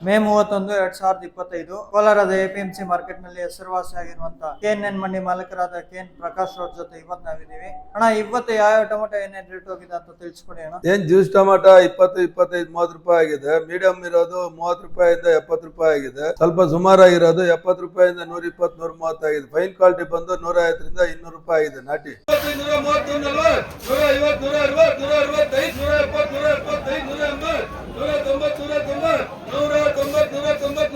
ಮೇ ಮೂವತ್ತೊಂದು ಎರಡ್ ಸಾವಿರದ ಇಪ್ಪತ್ತೈದು ಕೋಲಾರದ ಎಪಿಎಂಸಿ ಮಾರ್ಕೆಟ್ನಲ್ಲಿ ಹೆಸರುವಾಸಿಯಾಗಿರುವಂತ ಕೆಎನ್ ಎನ್ ಮಂಡಿ ಮಾಲೀಕರಾದ ಕೆ ಎನ್ ಪ್ರಕಾಶ್ ಅವ್ರ ಜೊತೆ ಇವತ್ ನಾವಿದ್ದೀವಿ. ಅಣ್ಣ ಇವತ್ತು ಯಾವ ಟೊಮೆಟೊ ಏನೇನ್ ರೇಟ್ ಹೋಗಿದೆ ಅಂತ ತಿಳಿಸ್ಕೊಡಿ ಅಣ್ಣ. ಏನ್ ಜ್ಯೂಸ್ ಟೊಮೊಟೊ ಇಪ್ಪತ್ತು ಇಪ್ಪತ್ತೈದು ಮೂವತ್ತು ರೂಪಾಯಿ ಆಗಿದೆ. ಮೀಡಿಯಂ ಇರೋದು ಮೂವತ್ತು ರೂಪಾಯಿಂದ ಎಪ್ಪತ್ತು ರೂಪಾಯಿ ಆಗಿದೆ. ಸ್ವಲ್ಪ ಸುಮಾರಾಗಿರೋದು ಎಪ್ಪತ್ತು ರೂಪಾಯಿಂದ ನೂರ ಇಪ್ಪತ್ತು ನೂರ ಮೂವತ್ತು ಆಗಿದೆ. ಫೈನ್ ಕ್ವಾಲಿಟಿ ಬಂದು ನೂರ ಐವತ್ತರಿಂದ ಇನ್ನೂರು ರೂಪಾಯಿ ಆಗಿದೆ ನಾಟಿ ನೂರ ಮೂವತ್ತು ನಲವತ್ತು ನೂರ ಐವತ್ತು ನೂರ ಅರವತ್ತು ನೂರ ಅರವತ್ತೈದು ನೂರ ಎಪ್ಪತ್ತು ನೂರ ಎಪ್ಪತ್ತೈದು ನೂರ ಎಂಬತ್ತು ನೂರ ತೊಂಬತ್ತು ನೂರ ತೊಂಬತ್ತು ನೂರ ತೊಂಬತ್ತು ನೂರ ತೊಂಬತ್ತು ನೂರ ತೊಂಬತ್ತು ನೂರ ತೊಂಬತ್ತೈದು ನೂರ ತೊಂಬತ್ತು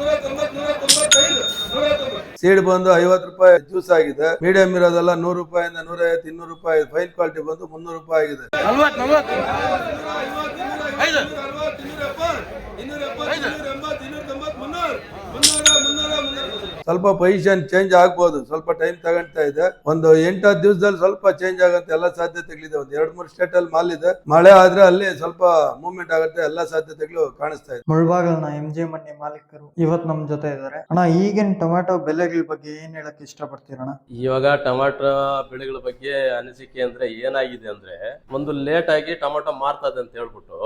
ಸೀಡ್ ಬಂದು ಐವತ್ತು ರೂಪಾಯಿ ಜ್ಯೂಸ್ ಆಗಿದೆ. ಮೀಡಿಯಂ ಇರೋದೆಲ್ಲ ನೂರು ರೂಪಾಯಿಂದ ನೂರ ಐವತ್ತು ಇನ್ನೂರು ರೂಪಾಯಿ ಫೈನ್ ಕ್ವಾಲಿಟಿ ಬಂದು ಮುನ್ನೂರು ರೂಪಾಯಿ ಆಗಿದೆ. ಇನ್ನೂರ ಐವತ್ತು ಇನ್ನೂರ ಅರವತ್ತು ಇನ್ನೂರ ಎಪ್ಪತ್ತು ಇನ್ನೂರ ಎಪ್ಪತ್ತು ಇನ್ನೂರ ಎಂಬತ್ತು ಇನ್ನೂರ ತೊಂಬತ್ತು ಮುನ್ನೂರು ಮುನ್ನೂರ ಮುನ್ನೂರ. ಮುನ್ನೂರ ಸ್ವಲ್ಪ ಪೊಸಿಷನ್ ಚೇಂಜ್ ಆಗ್ಬೋದು. ಸ್ವಲ್ಪ ಟೈಮ್ ತಗೊಂತಾ ಇದೆ. ಒಂದು ಎಂಟತ್ತು ದಿವಸದಲ್ಲಿ ಸ್ವಲ್ಪ ಚೇಂಜ್ ಆಗಂತ ಎಲ್ಲ ಸಾಧ್ಯತೆಗಳಿದೆ. ಒಂದು ಎರಡು ಮೂರು ಸ್ಟೇಟ್ ಅಲ್ಲಿ ಮಾಲ್ ಇದೆ. ಮಳೆ ಆದ್ರೆ ಅಲ್ಲಿ ಸ್ವಲ್ಪ ಮೂವ್ಮೆಂಟ್ ಆಗುತ್ತೆ. ಎಲ್ಲ ಸಾಧ್ಯತೆಗಳು ಕಾಣಿಸ್ತಾ ಇದೆ. ಮುಳ್ಬಾಗಲ್ನ ಎಂ ಜೆ ಮನೆ ಮಾಲೀಕರು ಇವತ್ತು ನಮ್ ಜೊತೆ ಇದ್ದಾರೆ. ಅಣ್ಣ ಈಗಿನ ಟೊಮ್ಯಾಟೋ ಬೆಲೆಗಳ ಬಗ್ಗೆ ಏನ್ ಹೇಳಕ್ ಇಷ್ಟಪಡ್ತೀರಣ್ಣ ಇವಾಗ ಟೊಮ್ಯಾಟೋ ಬೆಳೆಗಳ ಬಗ್ಗೆ ಅನಿಸಿಕೆ ಅಂದ್ರೆ ಏನಾಗಿದೆ ಅಂದ್ರೆ ಒಂದು ಲೇಟ್ ಆಗಿ ಟೊಮ್ಯಾಟೋ ಮಾರ್ತದೆ ಅಂತ ಹೇಳ್ಬಿಟ್ಟು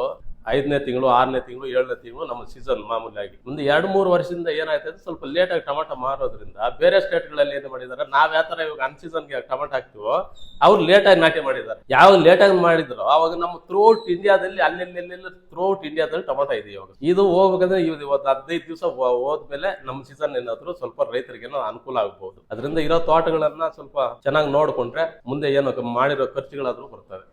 ಐದನೇ ತಿಂಗಳು, ಆರನೇ ತಿಂಗಳು, ಏಳನೇ ತಿಂಗಳು ನಮ್ಮ ಸೀಸನ್ ಮಾಮೂಲಿಯಾಗಿ ಒಂದು ಎರಡು, ಮೂರು ವರ್ಷದಿಂದ ಏನಾಯ್ತದೆ ಸ್ವಲ್ಪ ಲೇಟಾಗಿ ಟೊಮಾಟೊ ಮಾರೋದ್ರಿಂದ ಬೇರೆ ಸ್ಟೇಟ್ಗಳಲ್ಲಿ ಏನು ಮಾಡಿದಾರೆ, ನಾವ್ ಯಾವ ತರ ಇವಾಗ ಸೀಸನ್ಗೆ ಟೊಮಾಟೊ ಹಾಕ್ತೀವೋ, ಅವ್ರು ಲೇಟ್ ಆಗಿ ನಾಟಿ ಮಾಡಿದ್ದಾರೆ. ಯಾವ ಲೇಟ್ ಆಗಿ ಮಾಡಿದ್ರು ಅವಾಗ ನಮ್ಮ ಥ್ರೂಔಟ್ ಇಂಡಿಯಾದಲ್ಲಿ ಅಲ್ಲೆಲ್ಲೆಲ್ಲ ಥ್ರೂಔಟ್ ಇಂಡಿಯಾದಲ್ಲಿ ಟೊಮಾಟೊ ಇದೆ ಇವಾಗ. ಇದು ಹೋಗ್ಬೇಕಂದ್ರೆ ಇವ್ ಇವತ್ತು ಹದಿನೈದು ದಿವಸ ಹೋದ್ಮೇಲೆ ನಮ್ಮ ಸೀಸನ್ ಏನಾದ್ರು ಸ್ವಲ್ಪ ರೈತರಿಗೇನೋ ಅನುಕೂಲ ಆಗ್ಬಹುದು ಅದರಿಂದ ಇರೋ ತೋಟಗಳನ್ನ ಸ್ವಲ್ಪ ಚೆನ್ನಾಗಿ ನೋಡ್ಕೊಂಡ್ರೆ ಮುಂದೆ ಏನೋ ಮಾಡಿರೋ ಖರ್ಚುಗಳಾದ್ರೂ ಬರ್ತವೆ.